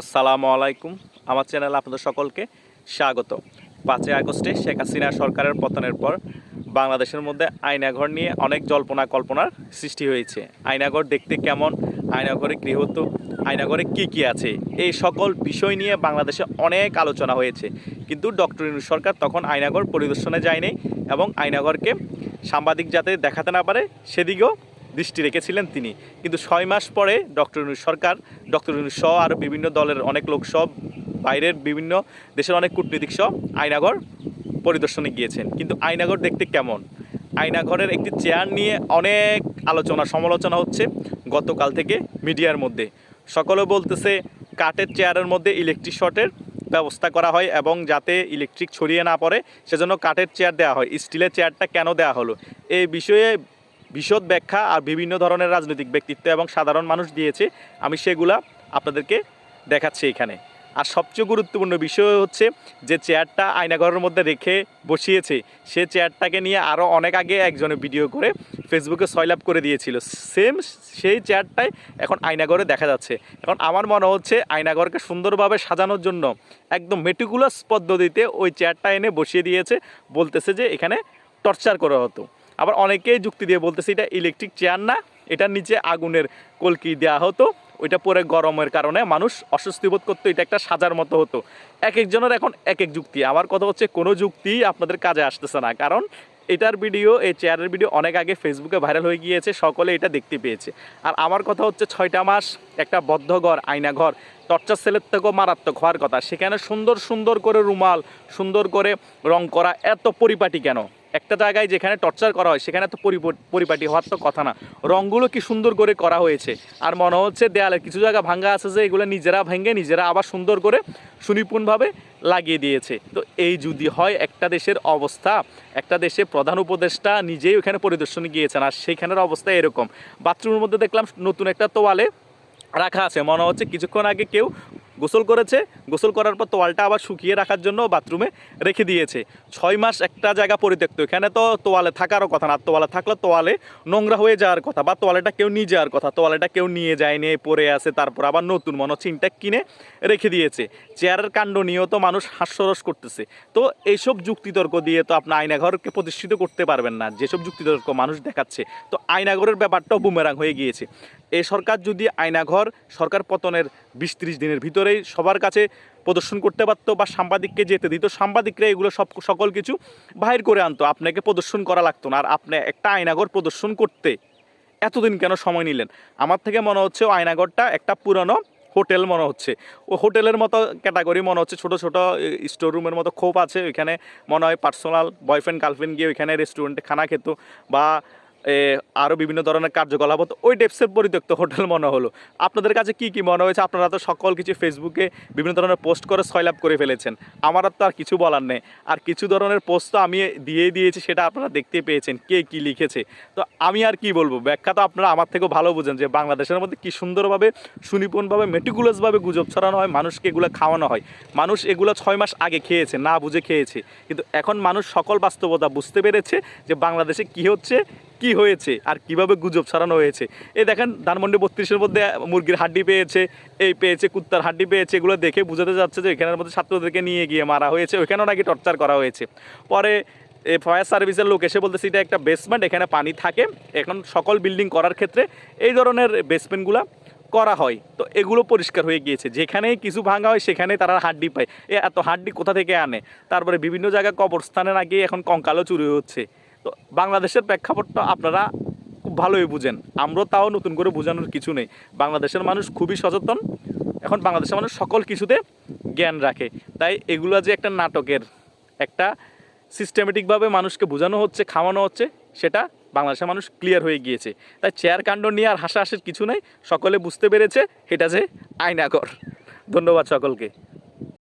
আসসালামু আলাইকুম। আমার চ্যানেলে আপনাদের সকলকে স্বাগত। পাঁচই আগস্টে শেখ হাসিনা সরকারের পতনের পর বাংলাদেশের মধ্যে আয়নাঘর নিয়ে অনেক জল্পনা কল্পনার সৃষ্টি হয়েছে। আয়নাঘর দেখতে কেমন? আয়নাঘরে গৃহত্ব? আয়নাঘরে কি কি আছে? এই সকল বিষয় নিয়ে বাংলাদেশে অনেক আলোচনা হয়েছে। কিন্তু ডক্টর ইনু সরকার তখন আয়নাঘর পরিদর্শনে যায়নি এবং আয়নাঘরকে সাংবাদিক যাতে দেখাতে না পারে, সেদিকেও দৃষ্টি রেখেছিলেন তিনি। কিন্তু ছয় মাস পরে ডক্টর ইউনূস সরকার, ডক্টর ইউনূস সহ আর বিভিন্ন দলের অনেক লোক সব বাইরের বিভিন্ন দেশের অনেক কূটনীতিক সহ আয়নাঘর পরিদর্শনে গিয়েছেন। কিন্তু আয়নাঘর দেখতে কেমন? আয়নাঘরের একটি চেয়ার নিয়ে অনেক আলোচনা, সমালোচনা হচ্ছে গতকাল থেকে মিডিয়ার মধ্যে। সকলে বলতেছে কাঠের চেয়ারের মধ্যে ইলেকট্রিক শর্টের ব্যবস্থা করা হয় এবং যাতে ইলেকট্রিক ছড়িয়ে না পড়ে, সেজন্য কাঠের চেয়ার দেওয়া হয়। স্টিলের চেয়ারটা কেন দেওয়া হলো? এই বিষয়ে বিশদ ব্যাখ্যা আর বিভিন্ন ধরনের রাজনৈতিক ব্যক্তিত্ব এবং সাধারণ মানুষ দিয়েছে, আমি সেগুলা আপনাদেরকে দেখাচ্ছি এখানে। আর সবচেয়ে গুরুত্বপূর্ণ বিষয় হচ্ছে যে চেয়ারটা আয়নাঘরের মধ্যে রেখে বসিয়েছে, সে চেয়ারটাকে নিয়ে আরও অনেক আগে একজনে ভিডিও করে ফেসবুকে সয়লাভ করে দিয়েছিল। সেম সেই চেয়ারটাই এখন আয়নাঘরে দেখা যাচ্ছে। এখন আমার মনে হচ্ছে আয়নাঘরকে সুন্দরভাবে সাজানোর জন্য একদম মেটিকুলাস পদ্ধতিতে ওই চেয়ারটা এনে বসিয়ে দিয়েছে, বলতেছে যে এখানে টর্চার করা হতো। আবার অনেকেই যুক্তি দিয়ে বলতেছে, এটা ইলেকট্রিক চেয়ার না এটার নিচে আগুনের কলকি দেওয়া হতো, ওইটা পরে গরমের কারণে মানুষ অস্বস্তি বোধ করতো, এটা একটা সাজার মতো হতো। এক একজনের এখন এক এক যুক্তি। আমার কথা হচ্ছে, কোনো যুক্তি আপনাদের কাজে আসতেছে না, কারণ এটার ভিডিও, এই চেয়ারের ভিডিও অনেক আগে ফেসবুকে ভাইরাল হয়ে গিয়েছে, সকলে এটা দেখতে পেয়েছে। আর আমার কথা হচ্ছে, ছয়টা মাস একটা বদ্ধঘর আয়নাঘর টর্চার সেলের থেকেও মারাত্মক হওয়ার কথা। সেখানে সুন্দর সুন্দর করে রুমাল, সুন্দর করে রং করা, এত পরিপাটি কেন? একটা জায়গায় যেখানে টর্চার করা হয়, সেখানে তো পরিপ- পরিপাটি হওয়ার তো কথা না। রঙগুলো কি সুন্দর করে করা হয়েছে। আর মনে হচ্ছে দেয়ালের কিছু জায়গা ভাঙ্গা আছে যে এগুলো নিজেরা ভেঙে, নিজেরা আবার সুন্দর করে সুনিপুণভাবে লাগিয়ে দিয়েছে। তো এই যদি হয়, একটা দেশের অবস্থা, একটা দেশে প্রধান উপদেষ্টা নিজেই ওখানে পরিদর্শনে গিয়েছেন, আর সেখানের অবস্থা এরকম। বাথরুমের মধ্যে দেখলাম নতুন একটা তোয়ালে রাখা আছে। মনে হচ্ছে কিছুক্ষণ আগে কেউ গোসল করেছে। গোসল করার পর তোয়ালটা আবার শুকিয়ে রাখার জন্য বাথরুমে রেখে দিয়েছে। ছয় মাস একটা জায়গা পরিত্যক্ত। এখানে তো তোয়ালে থাকারও কথা না। তোয়ালে থাকলে তোয়ালে নোংরা হয়ে যাওয়ার কথা বা তোয়ালেটা কেউ নিয়ে যাওয়ার কথা। তোয়ালেটা কেউ নিয়ে যায়নি পরে আছে, তারপর আবার নতুন মনে হচ্ছে কিনে রেখে দিয়েছে। চেয়ারের কাণ্ড নিয়েও তো মানুষ হাস্যরস করতেছে। তো এইসব যুক্তিতর্ক দিয়ে তো আপনার আয়নাঘরকে প্রতিষ্ঠিত করতে পারবেন না। যেসব যুক্তিতর্ক মানুষ দেখাচ্ছে, তো আয়নাঘরের ব্যাপারটাও বুমেরাং হয়ে গিয়েছে। এই সরকার যদি আয়নাঘর সরকার পতনের বিশ ত্রিশ দিনের ভিতরেই সবার কাছে প্রদর্শন করতে পারতো বা সাংবাদিককে যেতে দিত। সাংবাদিকরা এগুলো সব সকল কিছু বাহির করে আনতো। আপনাকে প্রদর্শন করা লাগতো না। আর আপনি একটা আয়নাঘর প্রদর্শন করতে এতদিন কেন সময় নিলেন? আমার থেকে মনে হচ্ছে ও আয়নাঘরটা একটা পুরনো হোটেল মনে হচ্ছে। ও হোটেলের মতো ক্যাটাগরি মনে হচ্ছে। ছোটো ছোটো স্টোর রুমের মতো খোপ আছে। ওইখানে মনে হয় পার্সোনাল বয়ফ্রেন্ড, গার্লফ্রেন্ড গিয়ে ওইখানে রেস্টুরেন্টে খানা খেত বা আরও বিভিন্ন ধরনের কার্যকলাপ হতো ওই ডেপসের পরিত্যক্ত হোটেল মনে হলো। আপনাদের কাছে কি কি মনে হয়েছে? আপনারা তো সকল কিছু ফেসবুকে বিভিন্ন ধরনের পোস্ট করে সয়লাভ করে ফেলেছেন। আমার তো আর কিছু বলার নেই। আর কিছু ধরনের পোস্ট তো আমি দিয়ে দিয়েছি, সেটা আপনারা দেখতে পেয়েছেন, কে কি লিখেছে। তো আমি আর কি বলব? ব্যাখ্যা তো আপনারা আমার থেকেও ভালো বুঝেন যে বাংলাদেশের মধ্যে কি সুন্দরভাবে, সুনিপুণভাবে মেটিকুলাসভাবে গুজব ছড়ানো হয়, মানুষকে এগুলো খাওয়ানো হয়। মানুষ এগুলো ছয় মাস আগে খেয়েছে, না বুঝে খেয়েছে। কিন্তু এখন মানুষ সকল বাস্তবতা বুঝতে পেরেছে যে বাংলাদেশে কি হচ্ছে? কি হয়েছে আর কীভাবে গুজব ছড়ানো হয়েছে? এই দেখেন, ধানমন্ডি বত্রিশের মধ্যে মুরগির হাড্ডি পেয়েছে, এই পেয়েছে, কুত্তার হাড্ডি পেয়েছে, এগুলো দেখে বোঝাতে যাচ্ছে যে এখানের মধ্যে ছাত্রদেরকে নিয়ে গিয়ে মারা হয়েছে, ওইখানেও নাকি টর্চার করা হয়েছে। পরে এই ফায়ার সার্ভিসের লোক এসে বলতেছে, এটা একটা বেসমেন্ট এখানে পানি থাকে, এখন সকল বিল্ডিং করার ক্ষেত্রে এই ধরনের বেসমেন্টগুলো করা হয়। তো এগুলো পরিষ্কার হয়ে গিয়েছে। যেখানেই কিছু ভাঙা হয় সেখানে তারা হাড্ডি পায়। এত হাড্ডি কোথা থেকে আনে? তারপরে বিভিন্ন জায়গায় কবরস্থানে নাকি এখন কঙ্কালও চুরি হচ্ছে। তো বাংলাদেশের প্রেক্ষাপটটা আপনারা খুব ভালোই বুঝেন। আমরা তাও নতুন করে বোঝানোর কিছু নেই। বাংলাদেশের মানুষ খুবই সচেতন। এখন বাংলাদেশের মানুষ সকল কিছুতে জ্ঞান রাখে। তাই এগুলো যে একটা নাটকের একটা সিস্টেমেটিকভাবে মানুষকে বোঝানো হচ্ছে, খাওয়ানো হচ্ছে, সেটা বাংলাদেশের মানুষ ক্লিয়ার হয়ে গিয়েছে। তাই চেয়ার কাণ্ড নিয়ে আর হাসাহাসির কিছু নেই। সকলে বুঝতে পেরেছে, এটা যে আয়নাগর ধন্যবাদ সকলকে।